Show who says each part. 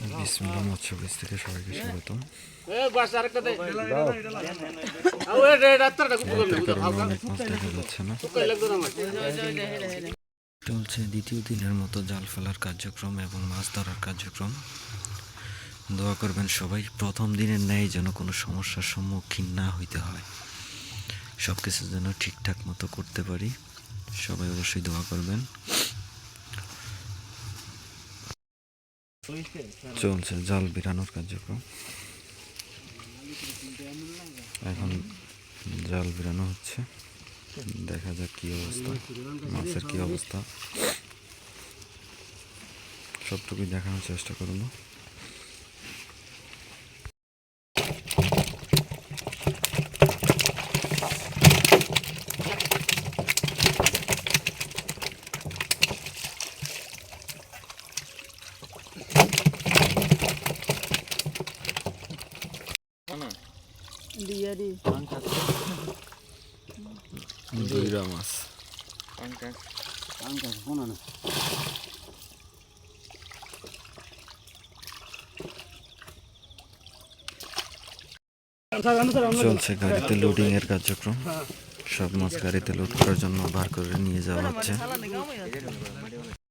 Speaker 1: বিসমিল্লাহ মৎস্য বীজ থেকে সবাইকে স্বাগতম। অনেক মাছ দেখা যাচ্ছে না। চলছে দ্বিতীয় দিনের মতো জাল ফেলার কার্যক্রম এবং মাছ ধরার কার্যক্রম। দোয়া করবেন সবাই প্রথম দিনের ন্যায় যেন কোনো সমস্যার সম্মুখীন না হইতে হয়। সব কিছু যেন ঠিকঠাক মতো করতে পারি। সবাই অবশ্যই দোয়া করবেন। চলছে জাল বিরানোর কার্যক্রম। এখন জাল বিরানো হচ্ছে। দেখা যাক কি অবস্থা, মাছের কি অবস্থা। সবটুকুই দেখানোর চেষ্টা করব। দুইরা মাছ। চলছে গাড়িতে লোডিং এর কার্যক্রম। সব মাছ গাড়িতে লোড করার জন্য বার করে নিয়ে যাওয়া হচ্ছে।